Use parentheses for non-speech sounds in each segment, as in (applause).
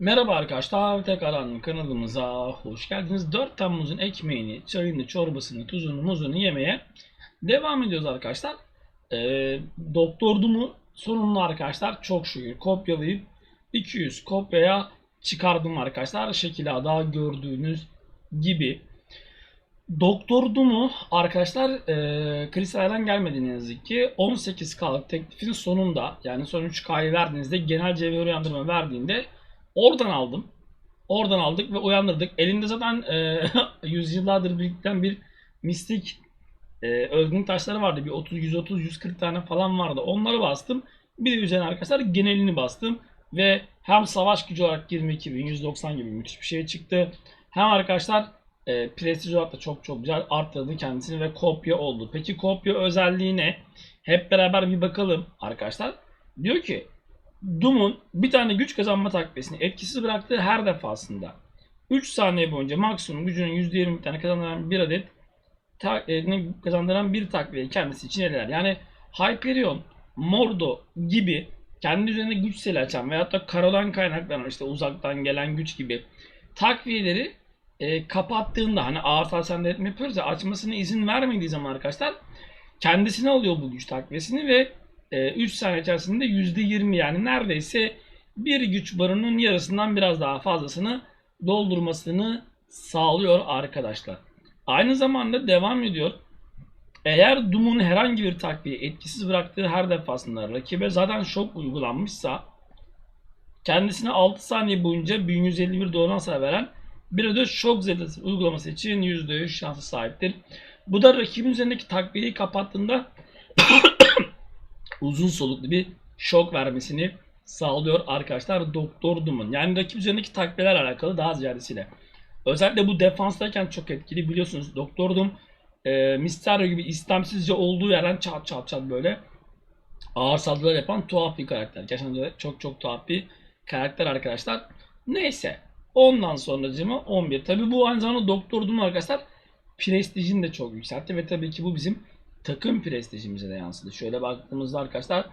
Merhaba arkadaşlar, tekrardan kanalımıza hoş geldiniz. 4 Temmuz'un ekmeğini, çayını, çorbasını, tuzunu, muzunu yemeye devam ediyoruz arkadaşlar. Ee, Doktor Doom'u sonunda arkadaşlar çok şükür kopyalayıp 200 kopyaya çıkardım arkadaşlar. Şekilde daha gördüğünüz gibi. Doktor Doom'u arkadaşlar e, Kristal'den gelmedi ne ki. 18K'lık teklifin sonunda yani son 3K'yı verdiğinizde genel cevher uyandırma verdiğinde Oradan aldım. Oradan aldık ve uyandırdık. Elinde zaten e, (laughs) yüzyıllardır biriken bir mistik e, özgün taşları vardı. Bir 30, 130, 140 tane falan vardı. Onları bastım. Bir de üzerine arkadaşlar genelini bastım. Ve hem savaş gücü olarak 22 bin, 190 gibi müthiş bir şey çıktı. Hem arkadaşlar e, prestij olarak da çok çok güzel arttırdı kendisini ve kopya oldu. Peki kopya özelliği ne? Hep beraber bir bakalım arkadaşlar. Diyor ki Doom'un bir tane güç kazanma takviyesini etkisiz bıraktığı her defasında 3 saniye boyunca maksimum gücünün %20 tane kazandıran bir adet ta, e, kazandıran bir takviye kendisi için eder. Yani Hyperion, Mordo gibi kendi üzerinde güç seli açan veyahut da karadan kaynaklanan işte uzaktan gelen güç gibi takviyeleri e, kapattığında hani ağır tasarruf etme yapıyoruz ya açmasına izin vermediği zaman arkadaşlar kendisine alıyor bu güç takviyesini ve 3 saniye içerisinde %20 yani neredeyse bir güç barının yarısından biraz daha fazlasını doldurmasını sağlıyor arkadaşlar. Aynı zamanda devam ediyor. Eğer Doom'un herhangi bir takviye etkisiz bıraktığı her defasında rakibe zaten şok uygulanmışsa kendisine 6 saniye boyunca 1151 doğru hasar veren bir adet şok zedesi uygulaması için %100 şansı sahiptir. Bu da rakibin üzerindeki takviyeyi kapattığında uzun soluklu bir şok vermesini sağlıyor arkadaşlar Doktor Doom'un. Yani rakip üzerindeki takviyeler alakalı daha ziyadesiyle. Özellikle bu defanstayken çok etkili biliyorsunuz. Doktor Doom e, Mysterio gibi istemsizce olduğu yerden çat çat çat böyle ağır saldırılar yapan tuhaf bir karakter. Gerçekten çok çok tuhaf bir karakter arkadaşlar. Neyse. Ondan sonracıma 11. Tabi bu aynı zamanda Doktor Doom arkadaşlar prestijini de çok yükseltti ve tabii ki bu bizim takım prestijimize de yansıdı. Şöyle baktığımızda arkadaşlar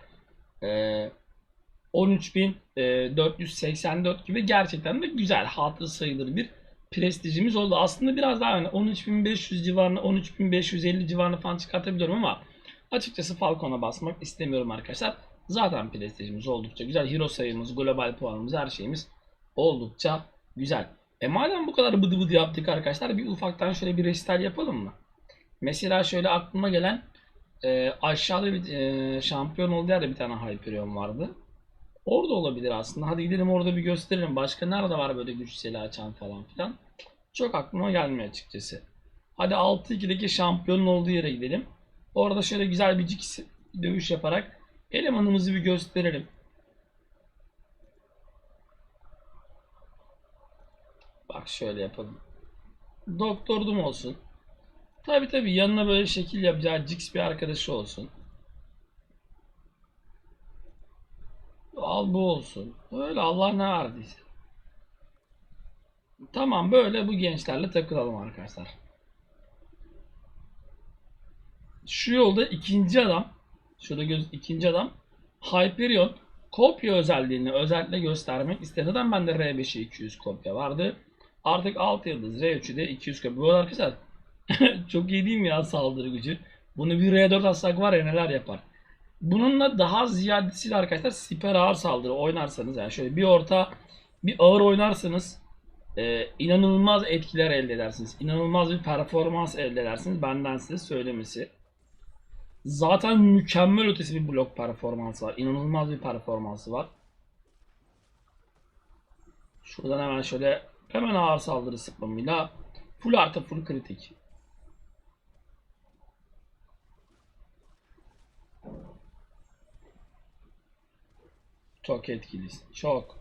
13.484 gibi gerçekten de güzel hatır sayılır bir prestijimiz oldu. Aslında biraz daha yani 13.500 civarına 13.550 civarına falan çıkartabiliyorum ama açıkçası Falcon'a basmak istemiyorum arkadaşlar. Zaten prestijimiz oldukça güzel. Hero sayımız, global puanımız, her şeyimiz oldukça güzel. E madem bu kadar bıdı bıdı yaptık arkadaşlar bir ufaktan şöyle bir resital yapalım mı? Mesela şöyle aklıma gelen e, aşağıda bir e, şampiyon olduğu yerde bir tane Hyperion vardı. Orada olabilir aslında. Hadi gidelim orada bir gösterelim. Başka nerede var böyle güç seli açan falan filan. Çok aklıma gelmiyor açıkçası. Hadi 6-2'deki şampiyonun olduğu yere gidelim. Orada şöyle güzel bir Jix dövüş yaparak elemanımızı bir gösterelim. Bak şöyle yapalım. Doktor Doom olsun. Tabi tabi yanına böyle şekil yapacağı Jix bir arkadaşı olsun. Al bu olsun. Öyle Allah ne verdiyse. Tamam böyle bu gençlerle takılalım arkadaşlar. Şu yolda ikinci adam şurada göz ikinci adam Hyperion kopya özelliğini özellikle göstermek istedi. Neden bende R5'e 200 kopya vardı? Artık 6 yıldız R3'de 200 kopya. Bu arkadaşlar (laughs) Çok iyi değil mi ya saldırı gücü? Bunu bir R4 atsak var ya neler yapar. Bununla daha ziyadesiyle arkadaşlar siper ağır saldırı oynarsanız yani şöyle bir orta bir ağır oynarsanız e, inanılmaz etkiler elde edersiniz. İnanılmaz bir performans elde edersiniz. Benden size söylemesi. Zaten mükemmel ötesi bir blok performansı var. İnanılmaz bir performansı var. Şuradan hemen şöyle hemen ağır saldırı spamıyla full artı full kritik. Çok etkilisin. Çok.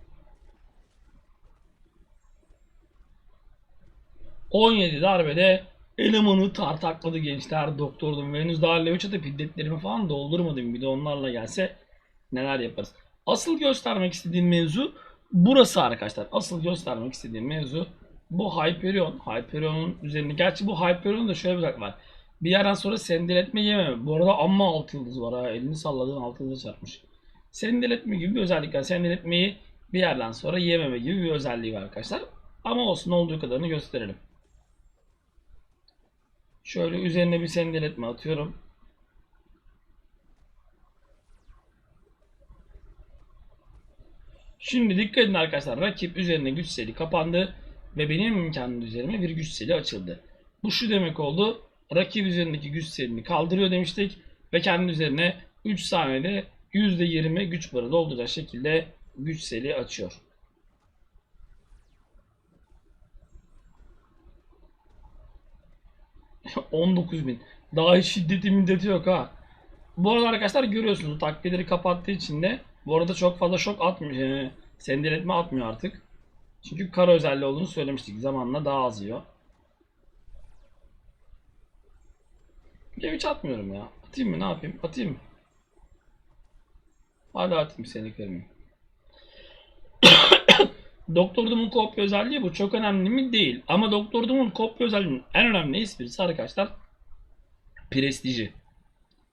17 darbede elemanı tartakladı gençler doktordum henüz daha level çatı piddetlerimi falan doldurmadım bir de onlarla gelse neler yaparız. Asıl göstermek istediğim mevzu burası arkadaşlar. Asıl göstermek istediğim mevzu bu Hyperion. Hyperion'un üzerinde. Gerçi bu Hyperion'un da şöyle bir şey var. Bir yerden sonra sendeletme yememe. Bu arada amma 6 yıldız var ha. Elini salladığın 6 yıldız çarpmış sendeletme gibi bir özellik var. Sendeletmeyi bir yerden sonra yememe gibi bir özelliği var arkadaşlar. Ama olsun olduğu kadarını gösterelim. Şöyle üzerine bir sendeletme atıyorum. Şimdi dikkat edin arkadaşlar. Rakip üzerine güç seli kapandı ve benim kendi üzerime bir güç seli açıldı. Bu şu demek oldu. Rakip üzerindeki güç selini kaldırıyor demiştik ve kendi üzerine 3 saniyede %20 güç barı dolduracak şekilde güç seli açıyor. (laughs) bin. Daha hiç şiddeti middeti yok ha. Bu arada arkadaşlar görüyorsunuz takviyeleri kapattığı için de bu arada çok fazla şok atmıyor. E, sendeletme atmıyor artık. Çünkü kara özelliği olduğunu söylemiştik. Zamanla daha az yiyor. Hiç atmıyorum ya. Atayım mı ne yapayım? Atayım mı? Hadi atayım seni kırmayayım. (coughs) Doktor Doom'un kopya özelliği bu. Çok önemli mi? Değil. Ama Doktor Doom'un kopya özelliğinin en önemli esprisi arkadaşlar prestiji.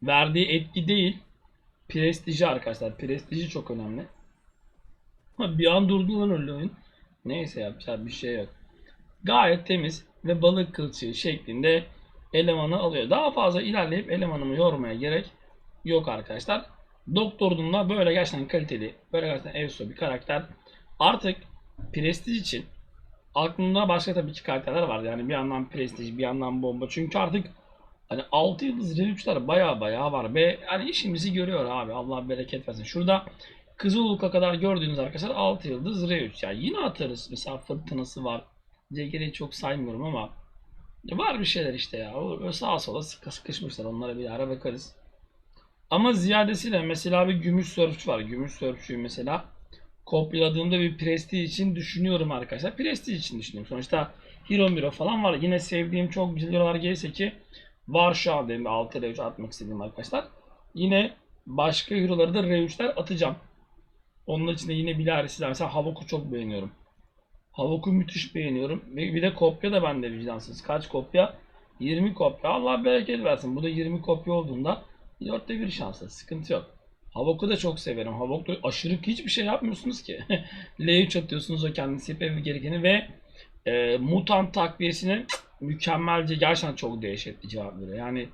Verdiği etki değil, prestiji arkadaşlar. Prestiji çok önemli. Ama bir an durdu lan öyle oyun. Neyse yapacak bir şey yok. Gayet temiz ve balık kılçığı şeklinde elemanı alıyor. Daha fazla ilerleyip elemanımı yormaya gerek yok arkadaşlar. Doktor Doom'la böyle gerçekten kaliteli, böyle gerçekten efso bir karakter. Artık prestij için aklımda başka tabii ki karakterler var. Yani bir yandan prestij, bir yandan bomba. Çünkü artık hani 6 yıldız R3'ler baya baya var ve hani işimizi görüyor abi. Allah bereket versin. Şurada Kızıluluk'a kadar gördüğünüz arkadaşlar 6 yıldız R3. Yani yine atarız. Mesela fırtınası var. CGR'yi çok saymıyorum ama var bir şeyler işte ya. O sağa sola sıkı sıkışmışlar. Onlara bir ara bakarız. Ama ziyadesiyle mesela bir gümüş sörfçü var. Gümüş sörfçüyü mesela kopyaladığımda bir prestij için düşünüyorum arkadaşlar. Prestij için düşünüyorum. Sonuçta Hero Miro falan var. Yine sevdiğim çok hero'lar gelirse ki var şu an benim 6 R3 atmak istediğim arkadaşlar. Yine başka hero'ları da R3'ler atacağım. Onun için de yine Bilaris'ler. Mesela Havok'u çok beğeniyorum. Havok'u müthiş beğeniyorum. Ve bir de kopya da bende vicdansız. Kaç kopya? 20 kopya. Allah bereket versin. Bu da 20 kopya olduğunda 4'te bir şanslı. Sıkıntı yok. Havok'u da çok severim. Havok'ta aşırı hiçbir şey yapmıyorsunuz ki. (laughs) L3 atıyorsunuz o kendisi yapıyor gerekeni ve e, mutant takviyesine mükemmelce gerçekten çok dehşetli cevap veriyor. Yani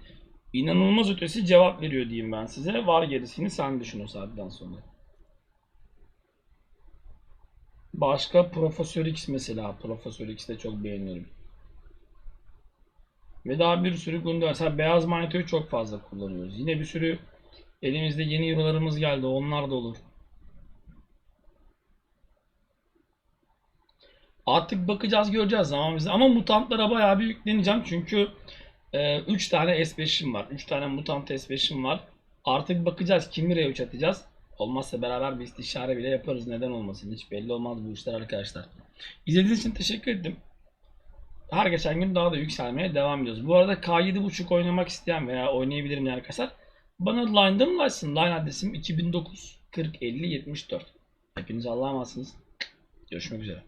inanılmaz ötesi cevap veriyor diyeyim ben size. Var gerisini sen düşün o saatten sonra. Başka Profesör X mesela. Profesör X de çok beğeniyorum. Ve daha bir sürü var. Mesela beyaz manetoyu çok fazla kullanıyoruz. Yine bir sürü elimizde yeni eurolarımız geldi. Onlar da olur. Artık bakacağız göreceğiz zaman bize. Ama mutantlara bayağı bir yükleneceğim. Çünkü 3 tane S5'im var. 3 tane mutant S5'im var. Artık bakacağız kimi R3 atacağız. Olmazsa beraber bir istişare bile yaparız. Neden olmasın? Hiç belli olmaz bu işler arkadaşlar. İzlediğiniz için teşekkür ederim. Her geçen gün daha da yükselmeye devam ediyoruz. Bu arada K7.5 oynamak isteyen veya oynayabilirim yani arkadaşlar. Bana Line'da mı ulaşsın? Line adresim 2009 40 50 74. Hepinize Allah'a emanetsiniz. Görüşmek üzere.